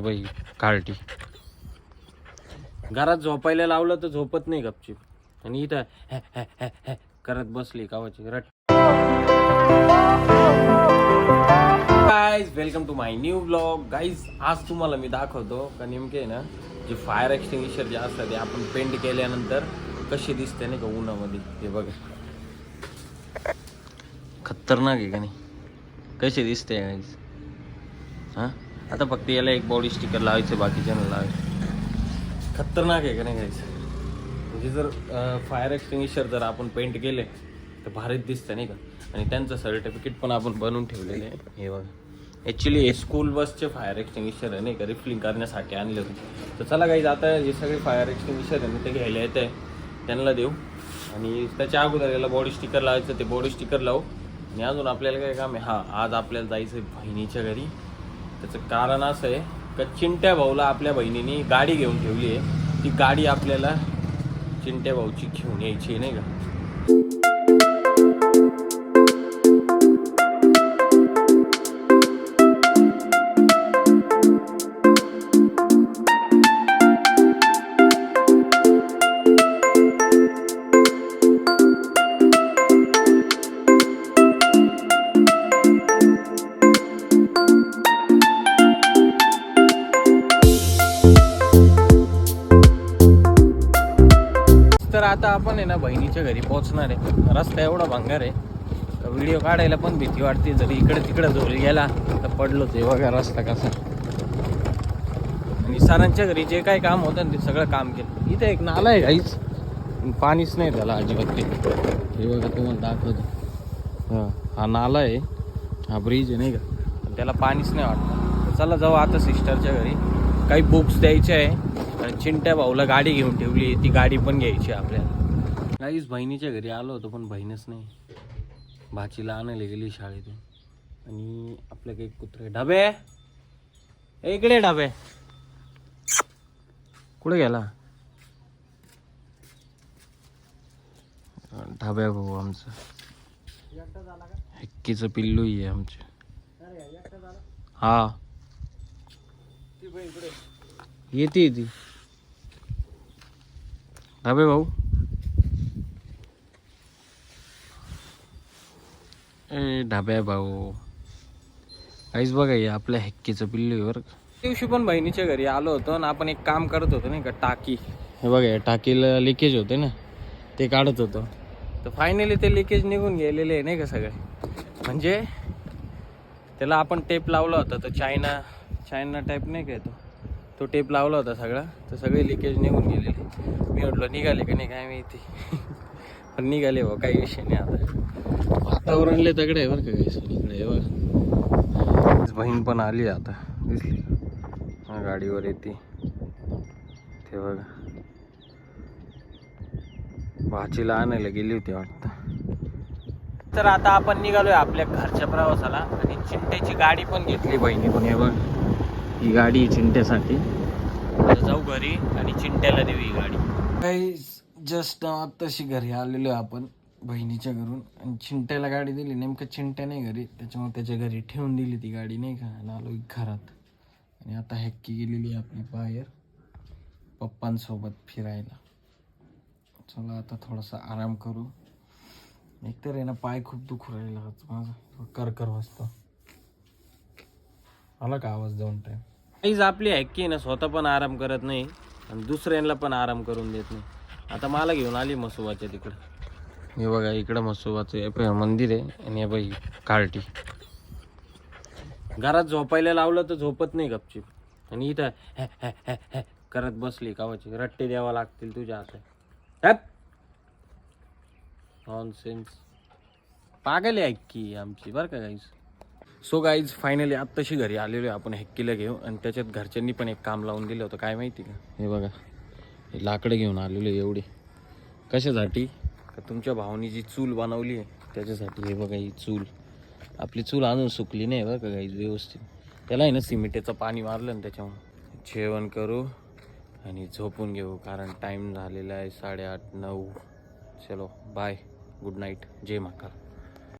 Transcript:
बाई कार्टी घरात झोपायला लावलं तर झोपत नाही गपचीप. आणि इथं करत बसली कावाची रट. Guys welcome to my new blog guys आज तुम्हाला मी दाखवतो का नेमके आहे ना जे फायर एक्सटिंग्विशर जे असतात ते आपण पेंट केल्यानंतर कसे दिसते नाही का उन्हामध्ये ते बघा. खतरनाक आहे का नाही? कसे दिसते गाईज हां? आता फक्त याला एक बॉडी स्टिकर लावायचं बाकीच्यांना लावायचं खतरनाक आहे का नाही घ्यायचं म्हणजे जर फायर एक्सटिंग्विशर जर आपण पेंट केले तर भारीच दिसतं नाही का? आणि त्यांचं सर्टिफिकेट पण आपण बनवून ठेवलेले आहे. हे बघा. ॲक्च्युली हे स्कूल बसचे फायर एक्सटिंग्विशर आहे नाही का? रिफिलिंग करण्यासाठी आणले होते. तर चला काही आता हे सगळे फायर एक्सटिंग्विशर आहे ना ते घ्यायला येत. आहे त्यांना देऊ. आणि त्याच्या अगोदर याला बॉडी स्टिकर लावायचं ते बॉडी स्टिकर लावू. आणि अजून आपल्याला काय काम आहे? हां आज आपल्याला जायचं आहे बहिणीच्या घरी. त्याचं कारण असं आहे का चिंट्या भाऊला आपल्या बहिणीने गाडी घेऊन ठेवली आहे. ती गाडी आपल्याला चिंट्या भाऊची घेऊन यायची नाही का? आता आपण आहे ना बहिणीच्या घरी पोहोचणार आहे. रस्ता एवढा भंगार आहे. तर व्हिडिओ काढायला पण भीती वाटते. जरी इकडे तिकडे झोल गेला तर पडलो ते बघा रस्ता कसा. आणि सरांच्या घरी जे काय काम होतं ते सगळं काम केलं. इथे एक नाला आहे काहीच पाणीच नाही त्याला अजिबात ते. हे बघा तुम्हाला दाखवतो. हा हा नाला आहे. हा ब्रिज आहे नाही का? त्याला पाणीच नाही वाटतं चला जाऊ आता सिस्टरच्या घरी. काही बुक्स द्यायचे आहे. चिंट्या भाऊला गाडी घेऊन ठेवली. ती गाडी पण घ्यायची आपल्याला. काहीच बहिणीच्या घरी आलो होतो पण बहीणच नाही. भाचीला आणायला गेली शाळेतून. आणि आपल्या काही कुत्रे ढाबे? इकडे ढाबे. कुठे गेला? ढाब्या भाऊ आमचं. हक्कीचं पिल्लू आहे आमचे. हा. येते ती. ढाबे भाऊ. ए ढाब्या भाऊ. काहीच बघा हे आपल्या हक्कीचं पिल्लू आहे बरं का. दिवशी पण बहिणीच्या घरी आलो होतो आणि आपण एक काम करत होतो नाही का टाकी. हे बघा या टाकीला लिकेज होते ना ते काढत होतो. तर फायनली ते लिकेज निघून गेलेले आहे नाही का सगळे. म्हणजे त्याला आपण टेप लावला होता तो चायना चायना टाईप नाही काय तो. तो टेप लावला होता सगळा तर सगळे लिकेज निघून गेलेले. मी म्हटलं निघाले का नाही काय माहिती. पण निघाले बा काही विषय नाही आता. वातावरण लय तगडं आहे बरं का काही हे बघा. बहीण पण आली आता दिसली? हा गाडीवर येते. ते बघा. भाचीला आणायला गेली होती वाटतं. तर आता आपण निघालोय आपल्या घरच्या प्रवासाला आणि चिंट्याची गाडी पण घेतली बहिणीतून हे बघ. ही गाडी चिंट्यासाठी जाऊ घरी आणि चिंट्याला देऊ ही गाडी. काही जस्ट आत्ताशी घरी आलेलो आहे आपण बहिणीच्या घरून. आणि चिंट्याला गाडी दिली. नेमकं चिंट्या नाही घरी. त्याच्यामुळे त्याच्या घरी ठेवून दिली ती गाडी नाही का. आणि आलो घरात. आणि आता हॅक्की गेलेली आहे आपली बाहेर. पप्पांसोबत फिरायला. चला आता थोडासा आराम करू. एकतर आहे ना पाय खूप दुखू राहिला आज माझा. करकर वाजतो आला का आवाज दोन टाईम काहीच आपली हॅक्की आहे ना स्वतः पण आराम करत नाही. आणि दुसऱ्यांना पण आराम करून देत नाही. आता मला घेऊन आली मसोबाच्या तिकडं. हे बघा इकडं मसोबाचं मंदिर आहे आणि हे बाई कार्टी घरात झोपायला लावलं तर झोपत नाही गपचीप. आणि इथं हे, करत बसली कावाची रट्टे द्यावा लागतील तुझ्या हातात. नॉनसेन्स पागल आहे की आमची बरं का गाईज सो गाईज फायनली आत्ताशी घरी आलेलो आहे. आपण हॅक्कीला घेऊ. आणि त्याच्यात घरच्यांनी पण एक काम लावून दिलं होतं. काय माहिती का? हे बघा. हे लाकडं घेऊन आलेलो आहे एवढे. कशासाठी? का तुमच्या भावानी जी चूल बनवली आहे त्याच्यासाठी. हे बघा ही चूल. आपली चूल अजून सुकली नाही बघा गाईज व्यवस्थित. त्याला आहे ना सिमिटेचं पाणी मारलं ना त्याच्यामुळे. जेवण करू आणि झोपून घेऊ कारण टाईम झालेला आहे साडेआठ नऊ. चलो बाय गुड नाईट जय महाकाल